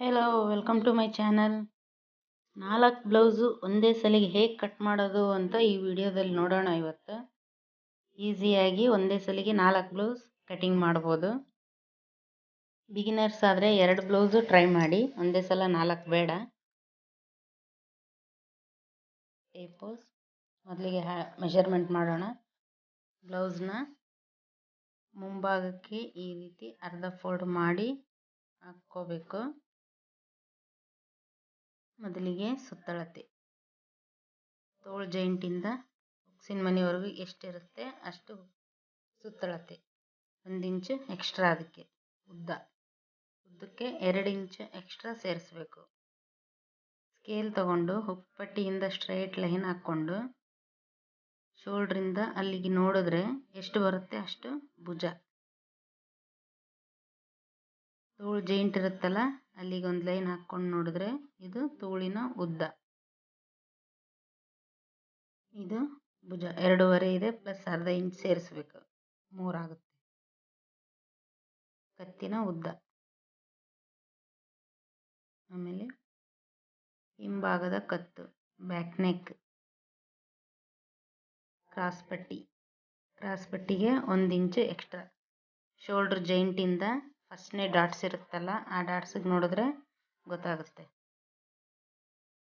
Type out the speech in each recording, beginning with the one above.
Hello welcome to my channel ನಾಲ್ಕು blouse ಒಂದೇ ಸಲಿಗೆ ಹೇಗೆ ಕಟ್ ಮಾಡೋದು ಅಂತ ಈ ವಿಡಿಯೋದಲ್ಲಿ ನೋಡೋಣ ಇವತ್ತು. ಈಸಿಯಾಗಿ ಒಂದೇ ಸಲಿಗೆ ನಾಲ್ಕು ಬ್ಲೌಸ್ ಕಟಿಂಗ್ ಮಾಡ್ಬೋದು. ಬಿಗಿನರ್ಸ್ ಆದರೆ ಎರಡು ಬ್ಲೌಸು ಟ್ರೈ ಮಾಡಿ, ಒಂದೇ ಸಲ ನಾಲ್ಕು ಬೇಡ. ಏಪೋಸ್ ಮೊದಲಿಗೆ ಮೆಷರ್ಮೆಂಟ್ ಮಾಡೋಣ. ಬ್ಲೌಸ್ನ ಮುಂಭಾಗಕ್ಕೆ ಈ ರೀತಿ ಅರ್ಧ ಫೋಲ್ಡ್ ಮಾಡಿ ಹಾಕ್ಕೋಬೇಕು. ಮೊದಲಿಗೆ ಸುತ್ತಳತೆ. ತೋಳು ಜಾಯಿಂಟಿಂದ ಹುಕ್ಸಿನ ಮನೆವರೆಗೂ ಎಷ್ಟಿರುತ್ತೆ ಅಷ್ಟು ಸುತ್ತಳತೆ. ಒಂದು ಇಂಚು ಎಕ್ಸ್ಟ್ರಾ ಅದಕ್ಕೆ ಉದ್ದ. ಉದ್ದಕ್ಕೆ ಎರಡು ಇಂಚು ಎಕ್ಸ್ಟ್ರಾ ಸೇರಿಸ್ಬೇಕು. ಸ್ಕೇಲ್ ತಗೊಂಡು ಹುಕ್ಕುಪಟ್ಟಿಯಿಂದ ಸ್ಟ್ರೈಟ್ ಲೈನ್ ಹಾಕ್ಕೊಂಡು ಶೋಲ್ಡ್ರಿಂದ ಅಲ್ಲಿಗೆ ನೋಡಿದ್ರೆ ಎಷ್ಟು ಬರುತ್ತೆ ಅಷ್ಟು ಭುಜ. ತೋಳು ಜೈಂಟ್ ಇರುತ್ತಲ್ಲ ಅಲ್ಲಿಗೊಂದು ಲೈನ್ ಹಾಕ್ಕೊಂಡು ನೋಡಿದ್ರೆ ಇದು ತೋಳಿನ ಉದ್ದ. ಇದು ಭುಜ. ಎರಡೂವರೆ ಇದೆ ಪ್ಲಸ್ ಅರ್ಧ ಇಂಚ್ ಸೇರಿಸ್ಬೇಕು. ಮೂರಾಗುತ್ತೆ ಕತ್ತಿನ ಉದ್ದ. ಆಮೇಲೆ ಹಿಂಭಾಗದ ಕತ್ತು ಬ್ಯಾಕ್ ನೆಕ್ ಕ್ರಾಸ್ ಪಟ್ಟಿ. ಕ್ರಾಸ್ ಪಟ್ಟಿಗೆ ಒಂದು ಇಂಚು ಎಕ್ಸ್ಟ್ರಾ ಶೋಲ್ಡ್ರ್ ಜೈಂಟಿಂದ ಫಸ್ಟ್ನೇ ಡಾಟ್ಸ್ ಇರುತ್ತಲ್ಲ, ಆ ಡಾಟ್ಸಿಗೆ ನೋಡಿದ್ರೆ ಗೊತ್ತಾಗುತ್ತೆ.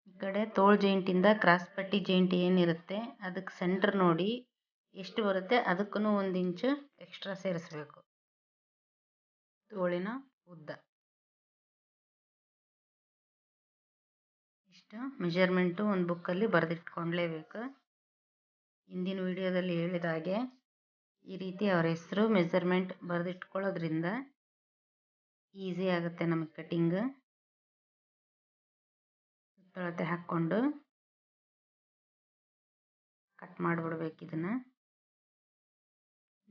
ಈ ಕಡೆ ತೋಳು ಜೈಂಟಿಂದ ಕ್ರಾಸ್ ಪಟ್ಟಿ ಜೈಂಟ್ ಏನಿರುತ್ತೆ, ಅದಕ್ಕೆ ಸೆಂಟ್ರ್ ನೋಡಿ ಎಷ್ಟು ಬರುತ್ತೆ ಅದಕ್ಕೂ ಒಂದು ಇಂಚು ಎಕ್ಸ್ಟ್ರಾ ಸೇರಿಸ್ಬೇಕು. ತೋಳಿನ ಉದ್ದ. ಇಷ್ಟು ಮೆಜರ್ಮೆಂಟು ಒಂದು ಬುಕ್ಕಲ್ಲಿ ಬರೆದಿಟ್ಕೊಂಡ್ಲೇಬೇಕು. ಹಿಂದಿನ ವಿಡಿಯೋದಲ್ಲಿ ಹೇಳಿದ ಹಾಗೆ ಈ ರೀತಿ ಅವರ ಹೆಸರು ಮೆಜರ್ಮೆಂಟ್ ಬರೆದಿಟ್ಕೊಳ್ಳೋದ್ರಿಂದ ಈಸಿ ಆಗುತ್ತೆ ನಮಗೆ ಕಟಿಂಗ್. ಸುತ್ತಳತೆ ಹಾಕ್ಕೊಂಡು ಕಟ್ ಮಾಡಿಬಿಡ್ಬೇಕು ಇದನ್ನು.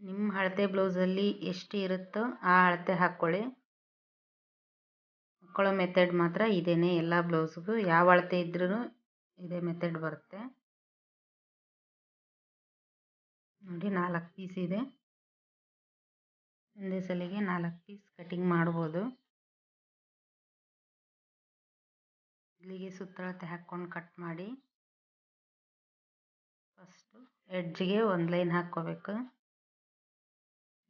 ನಿಮ್ಮ ಅಳತೆ ಬ್ಲೌಸಲ್ಲಿ ಎಷ್ಟು ಇರುತ್ತೋ ಆ ಅಳತೆ ಹಾಕ್ಕೊಳ್ಳಿ. ಹಾಕ್ಕೊಳ್ಳೋ ಮೆಥಡ್ ಮಾತ್ರ ಇದೇನೆ, ಎಲ್ಲ ಬ್ಲೌಸ್ಗೂ. ಯಾವ ಅಳತೆ ಇದ್ರೂ ಇದೇ ಮೆಥಡ್ ಬರುತ್ತೆ. ನೋಡಿ ನಾಲ್ಕು ಪೀಸ್ ಇದೆ. ಒಂದೇ ಸಲಿಗೆ ನಾಲ್ಕು ಪೀಸ್ ಕಟಿಂಗ್ ಮಾಡ್ಬೋದು. ಇಲ್ಲಿಗೆ ಸುತ್ತಳತೆ ಹಾಕ್ಕೊಂಡು ಕಟ್ ಮಾಡಿ. ಫಸ್ಟು ಎಡ್ಜ್ಗೆ ಒಂದು ಲೈನ್ ಹಾಕ್ಕೋಬೇಕು.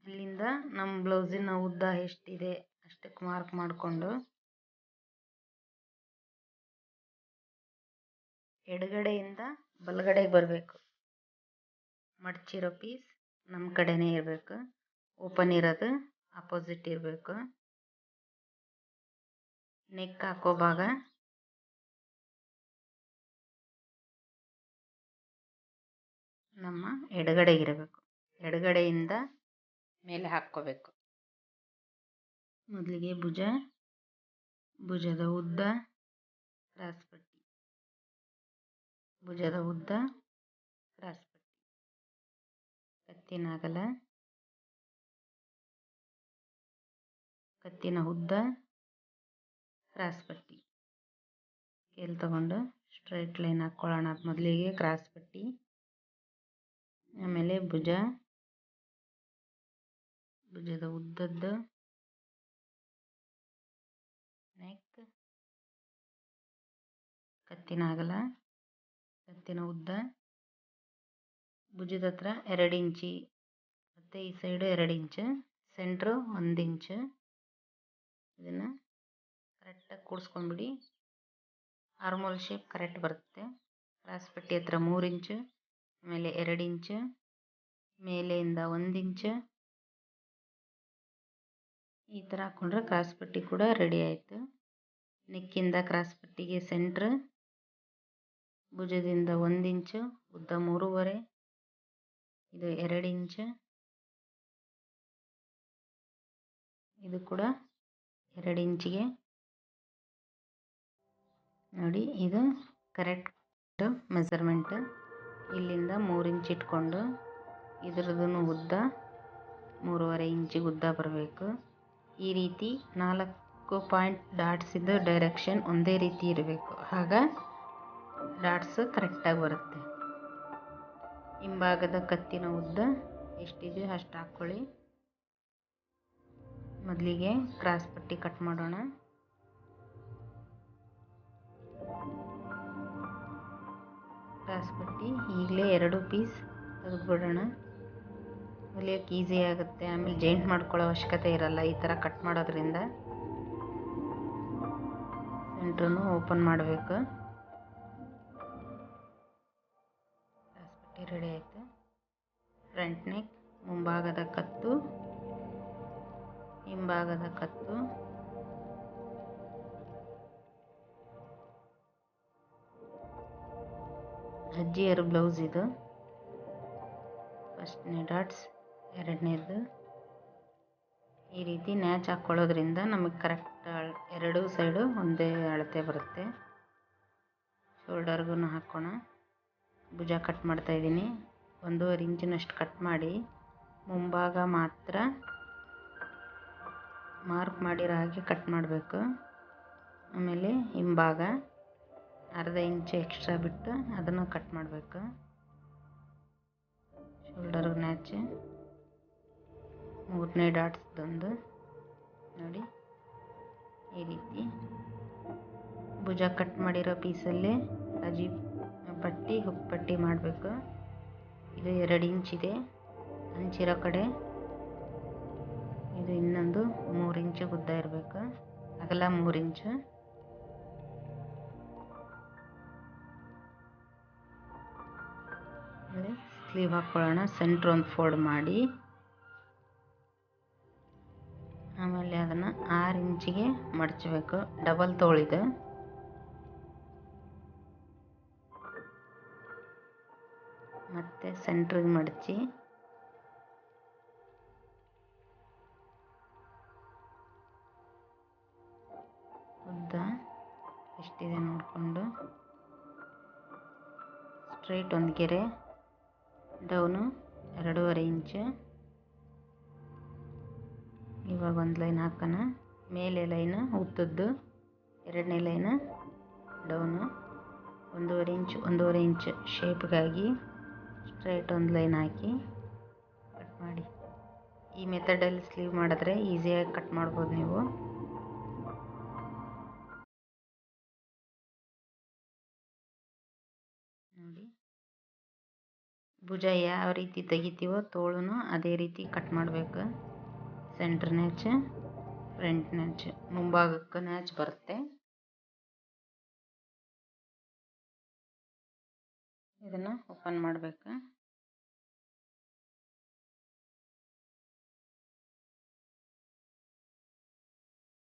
ಇಲ್ಲಿಂದ ನಮ್ಮ ಬ್ಲೌಸಿನ ಉದ್ದ ಎಷ್ಟಿದೆ ಅಷ್ಟಕ್ಕೆ ಮಾರ್ಕ್ ಮಾಡಿಕೊಂಡು. ಎಡಗಡೆಯಿಂದ ಬಲಗಡೆಗೆ ಬರಬೇಕು. ಮಡಚಿರೋ ಪೀಸ್ ನಮ್ಮ ಕಡೆನೇ ಇರಬೇಕು. ಓಪನ್ ಇರೋದು, ಅಪೋಸಿಟ್ ಇರಬೇಕು. ನೆಕ್ ಹಾಕೋ ಭಾಗ. ನಮ್ಮ ಎಡಗಡೆ ಇರಬೇಕು. ಎಡಗಡೆಯಿಂದ ಮೇಲೆ ಹಾಕ್ಕೋಬೇಕು. ಮೊದಲಿಗೆ ಭುಜ, ಭುಜದ ಉದ್ದ ಕ್ರಾಸ್ ಪಟ್ಟಿ ಭುಜದ ಉದ್ದ ಕ್ರಾಸ್ ಪಟ್ಟಿ ಕತ್ತಿನ ಕತ್ತಿನ ಉದ್ದ ಕ್ರಾಸ್ ಪಟ್ಟಿ ಸ್ಕೇಲ್ ತಗೊಂಡು ಸ್ಟ್ರೈಟ್ ಲೈನ್ ಹಾಕ್ಕೊಳ್ಳೋಣ ಮೊದಲಿಗೆ ಕ್ರಾಸ್ ಪಟ್ಟಿ ಆಮೇಲೆ ಭುಜ. ಭುಜದ ಉದ್ದದ್ದು ನೆಕ್ ಕತ್ತಿನ ಅಗಲ. ಕತ್ತಿನ ಉದ್ದ. ಭುಜದ ಹತ್ರ ಎರಡು ಇಂಚಿ. ಮತ್ತು ಈ ಸೈಡು ಎರಡು ಇಂಚು. ಸೆಂಟ್ರು ಒಂದು ಇಂಚು. ಇದನ್ನು ಕರೆಕ್ಟಾಗಿ ಕೂಡಿಸ್ಕೊಂಡ್ಬಿಡಿ. ಆರ್ಮೋಲ್ ಶೇಪ್ ಕರೆಕ್ಟ್ ಬರುತ್ತೆ. ಕ್ರಾಸ್ ಪಟ್ಟಿ ಹತ್ರ ಮೂರು ಇಂಚು, ಆಮೇಲೆ ಎರಡು ಇಂಚು ಮೇಲೆಯಿಂದ ಒಂದು ಇಂಚು. ಈ ಥರ ಹಾಕ್ಕೊಂಡ್ರೆ ಕ್ರಾಸ್ ಪಟ್ಟಿ ಕೂಡ ರೆಡಿ ಆಯಿತು. ನೆಕ್ಕಿಂದ ಕ್ರಾಸ್ ಪಟ್ಟಿಗೆ ಸೆಂಟ್ರ್ ಭುಜದಿಂದ ಒಂದು ಇಂಚು, ಉದ್ದ ಮೂರುವರೆ, ಇದು ಎರಡು ಇಂಚು. ಇದು ಕೂಡ ಎರಡು ಇಂಚಿಗೆ. ನೋಡಿ, ಇದು ಕರೆಕ್ಟ್ ಮೆಸರ್ಮೆಂಟ್ ಇಲ್ಲಿಂದ ಮೂರು ಇಂಚ್ ಇಟ್ಕೊಂಡು ಇದ್ರದ್ದು ಉದ್ದ ಮೂರುವರೆ ಇಂಚಿಗೆ ಉದ್ದ ಬರಬೇಕು. ಈ ರೀತಿ ನಾಲ್ಕು ಪಾಯಿಂಟ್ ಡಾಟ್ಸಿದ್ದು ಡೈರೆಕ್ಷನ್ ಒಂದೇ ರೀತಿ ಇರಬೇಕು. ಆಗ ಡಾಟ್ಸ್ ಕರೆಕ್ಟಾಗಿ ಬರುತ್ತೆ. ಹಿಂಭಾಗದ ಕತ್ತಿನ ಉದ್ದ ಎಷ್ಟಿದೆಯೋ ಅಷ್ಟು ಹಾಕ್ಕೊಳ್ಳಿ ಮೊದಲಿಗೆ ಕ್ರಾಸ್ ಪಟ್ಟಿ ಕಟ್ ಮಾಡೋಣ. ಕ್ರಾಸ್ ಪಟ್ಟಿ ಈಗಲೇ ಎರಡು ಪೀಸ್ ತೆಗೆದುಬಿಡೋಣ. ಹೊಲಿಯೋಕ್ಕೆ ಈಸಿ ಆಗುತ್ತೆ, ಆಮೇಲೆ ಜೈಂಟ್ ಮಾಡ್ಕೊಳ್ಳೋ ಅವಶ್ಯಕತೆ ಇರಲ್ಲ ಈ ಥರ ಕಟ್ ಮಾಡೋದ್ರಿಂದ. ಸೆಂಟ್ರನ್ನು ಓಪನ್ ಮಾಡಬೇಕು. ಕ್ರಾಸ್ ಪಟ್ಟಿ ರೆಡಿ ಆಯಿತು. ಫ್ರಂಟ್ ನೆಕ್, ಮುಂಭಾಗದ ಕತ್ತು. ಹಿಂಭಾಗದ ಕತ್ತು. ಅಜ್ಜಿಯರು ಬ್ಲೌಸ್ ಇದು. ಫಸ್ಟ್ನೇ ಡಾಟ್ಸ್, ಎರಡನೇದು. ಈ ರೀತಿ ನ್ಯಾಚ್ ಹಾಕ್ಕೊಳ್ಳೋದ್ರಿಂದ ನಮಗೆ ಕರೆಕ್ಟ್ ಎರಡೂ ಸೈಡು ಒಂದೇ ಅಳತೆ ಬರುತ್ತೆ. ಶೋಲ್ಡರ್ಗೂ ಹಾಕೋಣ. ಭುಜ ಕಟ್ ಮಾಡ್ತಾಯಿದ್ದೀನಿ ಒಂದೂವರೆ ಇಂಚಿನಷ್ಟು ಕಟ್ ಮಾಡಿ. ಮುಂಭಾಗ ಮಾತ್ರ ಮಾರ್ಕ್ ಮಾಡಿರೋ ಹಾಗೆ ಕಟ್ ಮಾಡಬೇಕು. ಆಮೇಲೆ ಹಿಂಭಾಗ ಅರ್ಧ ಇಂಚು ಎಕ್ಸ್ಟ್ರಾ ಬಿಟ್ಟು ಅದನ್ನು ಕಟ್ ಮಾಡಬೇಕು. ಶೋಲ್ಡರ್ಗೆ ನ್ಯಾಚ್ ಮೂರನೇ ಡಾಟ್ಸ್ದೊಂದು ನೋಡಿ. ಈ ರೀತಿ. ಭುಜ ಕಟ್ ಮಾಡಿರೋ ಪೀಸಲ್ಲೇ ಅಜಿ ಪಟ್ಟಿ, ಹುಕ್ ಪಟ್ಟಿ ಮಾಡಬೇಕು. ಇದು ಎರಡು ಇಂಚಿದೆ ಹಂಚಿರೋ ಕಡೆ ಇದು ಇನ್ನೊಂದು ಮೂರು ಇಂಚು ಉದ್ದ ಇರಬೇಕು. ಅಗಲ ಮೂರು ಇಂಚು. ಸ್ಲೀವ್ ಹಾಕ್ಕೊಳ್ಳೋಣ ಸೆಂಟ್ರ್ ಒಂದು ಫೋಲ್ಡ್ ಮಾಡಿ. ಆಮೇಲೆ ಅದನ್ನು ಆರು ಇಂಚಿಗೆ ಮಡಚಬೇಕು. ಡಬಲ್ ತೋಳಿದೆ ಮತ್ತು ಸೆಂಟ್ರಿಗೆ ಮಡಚಿ. ಇಂಚು ಇವಾಗ ಒಂದು ಲೈನ್ ಹಾಕೋಣ. ಮೇಲೆ ಲೈನ್, ಉದ್ದದ್ದು. ಎರಡನೇ ಲೈನ್, ಡೌನು. ಒಂದೂವರೆ ಇಂಚ್ ಒಂದೂವರೆ ಇಂಚ್ ಶೇಪ್ಗಾಗಿ ಸ್ಟ್ರೈಟ್ ಒಂದು ಲೈನ್ ಹಾಕಿ ಕಟ್ ಮಾಡಿ. ಈ ಮೆಥಡಲ್ಲಿ ಸ್ಲೀವ್ ಮಾಡಿದ್ರೆ ಈಸಿಯಾಗಿ ಕಟ್ ಮಾಡ್ಬೋದು ನೀವು. ನೋಡಿ. ಭುಜ ಯಾವ ರೀತಿ ತೆಗಿತೀವೋ ತೋಳುನು ಅದೇ ರೀತಿ ಕಟ್ ಮಾಡಬೇಕು. ಸೆಂಟ್ರ್ ನ್ಯಾಚ್ ಫ್ರಂಟ್ ನ್ಯಾಚ್ ಮುಂಭಾಗಕ್ಕೆ ನ್ಯಾಚ್ ಬರುತ್ತೆ. ಇದನ್ನು ಓಪನ್ ಮಾಡಬೇಕು.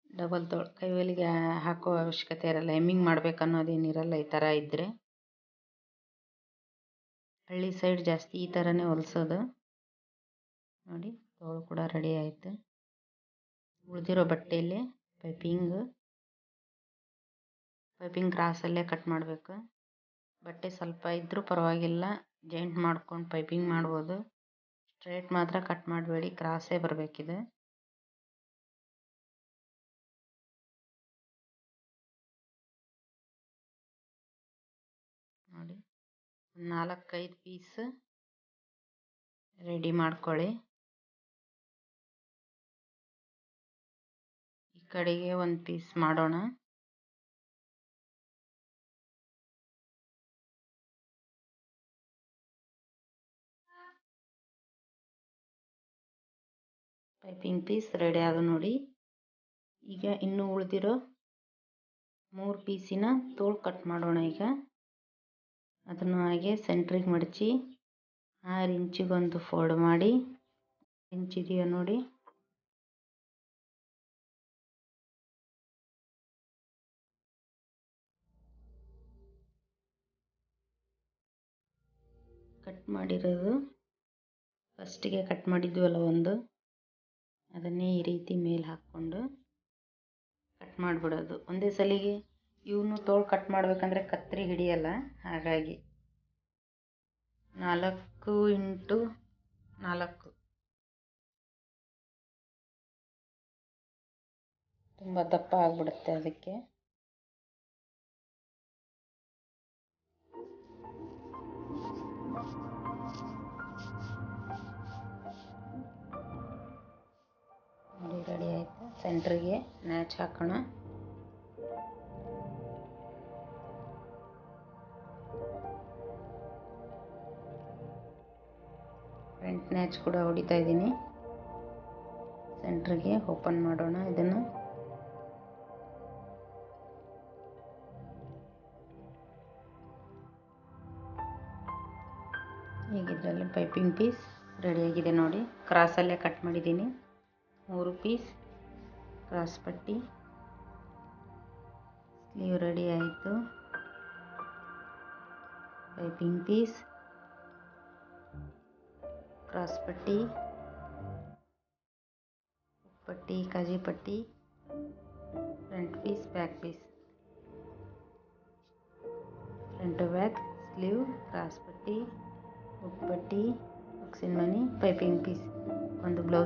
ಡಬಲ್ ತೋಳು, ಕೈವಲಿಗೆ ಹಾಕೋ ಅವಶ್ಯಕತೆ ಇರಲ್ಲ ಹೆಮ್ಮಿಂಗ್ ಮಾಡ್ಬೇಕು ಅನ್ನೋದೇನಿರಲ್ಲ ಈ ಥರ ಇದ್ದರೆ ಹಳ್ಳಿ ಸೈಡ್ ಜಾಸ್ತಿ ಈ ಥರನೇ ಹೊಲ್ಸೋದು. ನೋಡಿ, ತೋಳು ಕೂಡ ರೆಡಿ ಆಯಿತು. ಉಳಿದಿರೋ ಬಟ್ಟೆಯಲ್ಲಿ ಪೈಪಿಂಗ್ ಪೈಪಿಂಗ್ ಕ್ರಾಸಲ್ಲೇ ಕಟ್ ಮಾಡಬೇಕು. ಬಟ್ಟೆ ಸ್ವಲ್ಪ ಇದ್ದರೂ ಪರವಾಗಿಲ್ಲ ಜಾಯಿಂಟ್ ಮಾಡ್ಕೊಂಡು ಪೈಪಿಂಗ್ ಮಾಡ್ಬೋದು. ಸ್ಟ್ರೈಟ್ ಮಾತ್ರ ಕಟ್ ಮಾಡಬೇಡಿ ಕ್ರಾಸೇ ಬರಬೇಕಿದೆ. ನಾಲ್ಕೈದು ಪೀಸ್ ರೆಡಿ ಮಾಡ್ಕೊಳ್ಳಿ. ಈ ಕಡೆಗೆ ಒಂದು ಪೀಸ್ ಮಾಡೋಣ. ಪೈಪಿಂಗ್ ಪೀಸ್ ರೆಡಿ ಆದ ನೋಡಿ. ಈಗ ಇನ್ನೂ ಉಳಿದಿರೋ ಮೂರು ಪೀಸಿನ ತೋಳು ಕಟ್ ಮಾಡೋಣ ಈಗ. ಅದನ್ನು ಹಾಗೆ ಸೆಂಟ್ರಿಗೆ ಮಡಚಿ, ಆರು ಇಂಚಿಗೊಂದು ಫೋಲ್ಡ್ ಮಾಡಿ ಇಂಚಿದೆಯೋ ನೋಡಿ. ಕಟ್ ಮಾಡಿರೋದು. ಫಸ್ಟಿಗೆ ಕಟ್ ಮಾಡಿದ್ವಲ್ಲ ಒಂದು. ಅದನ್ನೇ ಈ ರೀತಿ ಮೇಲೆ ಹಾಕ್ಕೊಂಡು ಕಟ್ ಮಾಡಿಬಿಡೋದು. ಒಂದೇ ಸಲಿಗೆ ಇವನು ತೋಳು ಕಟ್ ಮಾಡಬೇಕಂದ್ರೆ ಕತ್ತರಿ ಹಿಡಿಯಲ್ಲ, ಹಾಗಾಗಿ. ನಾಲ್ಕು ಇಂಟು ನಾಲ್ಕು. ತುಂಬ ದಪ್ಪ ಆಗಿಬಿಡುತ್ತೆ ಅದಕ್ಕೆ. ರೆಡಿ ಆಯಿತು? ಸೆಂಟ್ರಿಗೆ ನ್ಯಾಚ್ ಹಾಕೋಣ. ನ್ಯಾಚ್ ಕೂಡ ಹೊಡಿತಾ ಇದ್ದೀನಿ. ಸೆಂಟ್ರಿಗೆ ಓಪನ್ ಮಾಡೋಣ ಇದನ್ನು. ಈಗ ಇದರಲ್ಲಿ ಪೈಪಿಂಗ್ ಪೀಸ್ ರೆಡಿಯಾಗಿದೆ ನೋಡಿ. ಕ್ರಾಸಲ್ಲೇ ಕಟ್ ಮಾಡಿದ್ದೀನಿ. ಮೂರು ಪೀಸ್, ಕ್ರಾಸ್ ಪಟ್ಟಿ. ಸ್ಲೀವ್ ರೆಡಿ ಆಯಿತು. Piping piece. ಕ್ರಾಸ್ ಪಟ್ಟಿ ಪಟ್ಟಿ ಕಾಜಿ ಪಟ್ಟಿ front piece back piece front back sleeve cross ಪಟ್ಟಿ ಉಪ್ಪಟ್ಟಿ ಬುಕ್ಸಿನ ಮನಿ ಪೈಪಿಂಗ್ ಪೀಸ್ ಒಂದು ಬ್ಲೌಸ್